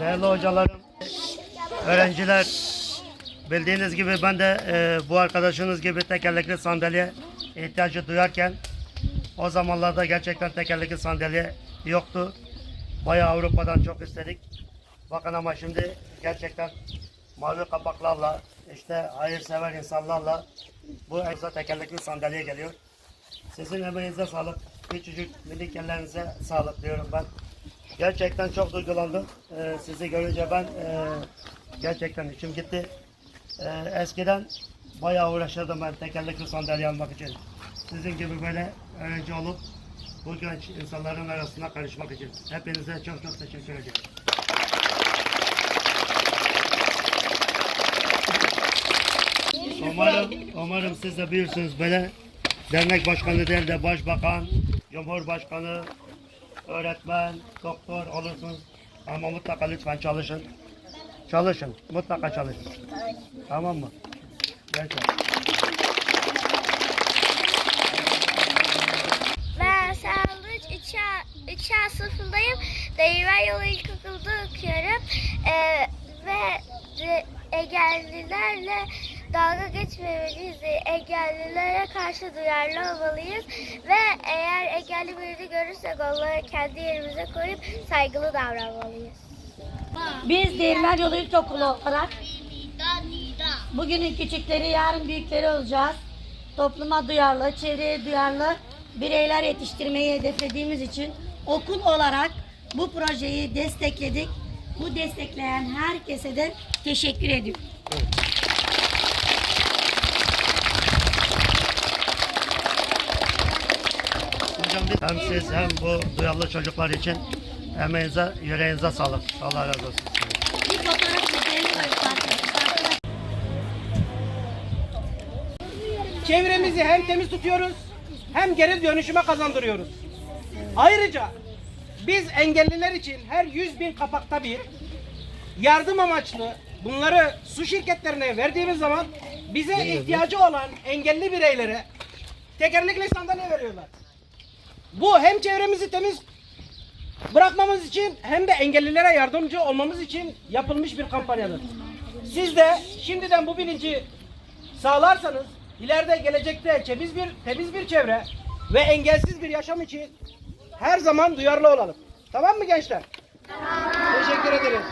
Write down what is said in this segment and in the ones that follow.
Değerli hocalarım, öğrenciler, bildiğiniz gibi ben de e, bu arkadaşınız gibi tekerlekli sandalye ihtiyacı duyarken o zamanlarda gerçekten tekerlekli sandalye yoktu. Bayağı Avrupa'dan çok istedik. Bakın ama şimdi gerçekten mavi kapaklarla işte hayırsever insanlarla bu evza tekerlekli sandalye geliyor. Sizin emeğinize sağlık. Küçücük minik ellerinize sağlık diyorum ben. Gerçekten çok duygulandım. Ee, sizi görünce ben e, gerçekten içim gitti. Ee, eskiden bayağı uğraşırdım ben tekerlekli sandalye almak için. Sizin gibi böyle öğrenci olup bu genç insanların arasına karışmak için. Hepinize çok çok teşekkür ediyorum. Umarım, umarım siz de büyürsünüz böyle dernek başkanı değil de başbakan, cumhurbaşkanı, öğretmen, doktor olursunuz. Ama mutlaka lütfen çalışın. Çalışın, mutlaka çalışın. Tamam mı? Gerçekten. Ben Sarılıç 3 A, 3 A sınıfındayım. Değirmen Yolu İlkokulu'da okuyorum. Ee, ve engellilerle dalga geçmemeliyiz. Engellilere karşı duyarlı olmalıyız. Ve eğer engelli birini görürsek onları kendi yerimize koyup saygılı davranmalıyız. Biz Değirmen Yolu İlkokulu olarak bugünün küçükleri yarın büyükleri olacağız. Topluma duyarlı, çevreye duyarlı bireyler yetiştirmeyi hedeflediğimiz için okul olarak bu projeyi destekledik. Bu destekleyen herkese de teşekkür ediyorum. Hocam hem siz hem bu duyarlı çocuklar için emeğinize, yüreğinize sağlık. Allah razı olsun. Bir fotoğraf çekelim arkadaşlar. Çevremizi hem temiz tutuyoruz hem geri dönüşüme kazandırıyoruz. Ayrıca biz engelliler için her 100 bin kapakta bir yardım amaçlı bunları su şirketlerine verdiğimiz zaman bize ihtiyacı olan engelli bireylere tekerlekli sandalye veriyorlar. Bu hem çevremizi temiz bırakmamız için hem de engellilere yardımcı olmamız için yapılmış bir kampanyadır. Siz de şimdiden bu bilinci sağlarsanız ileride gelecekte temiz bir temiz bir çevre ve engelsiz bir yaşam için her zaman duyarlı olalım. Tamam mı gençler? Tamam. Teşekkür ederim.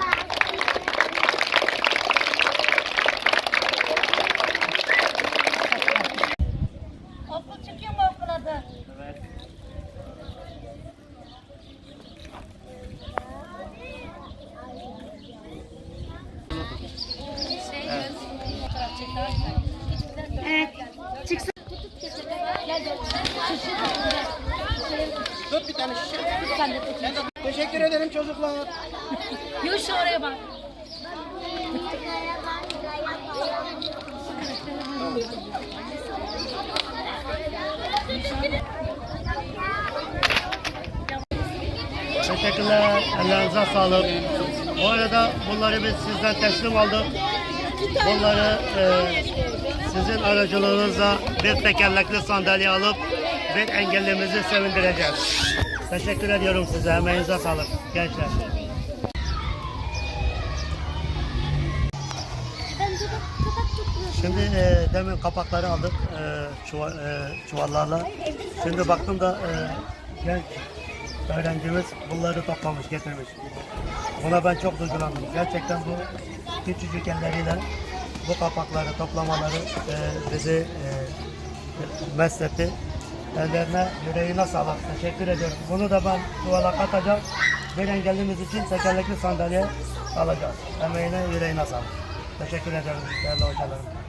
Evet. Çıksın. Tut bir tane şişe. Sen de tut. Teşekkür ederim çocuklar. Yuş oraya bak. Teşekkürler. Ellerinize sağlık. Bu arada bunları biz sizden teslim aldık. Bunları e, sizin aracılığınızla bir tekerlekli sandalye alıp bir engellimizi sevindireceğiz. Teşekkür ediyorum size. Emeğinize sağlık gençler. Şimdi e, demin kapakları aldık e, çuva- e, çuvallarla. Şimdi baktım da e, genç öğrencimiz bunları toplamış, getirmiş. Buna ben çok duygulandım. Gerçekten bu küçücük elleriyle bu kapakları toplamaları e, bizi e, mesletti. Ellerine, yüreğine sağlık. Teşekkür ediyorum. Bunu da ben çuvala katacağım. Bir engellimiz için tekerlekli sandalye alacağız. Emeğine, yüreğine sağlık. Teşekkür ederim değerli hocalarım.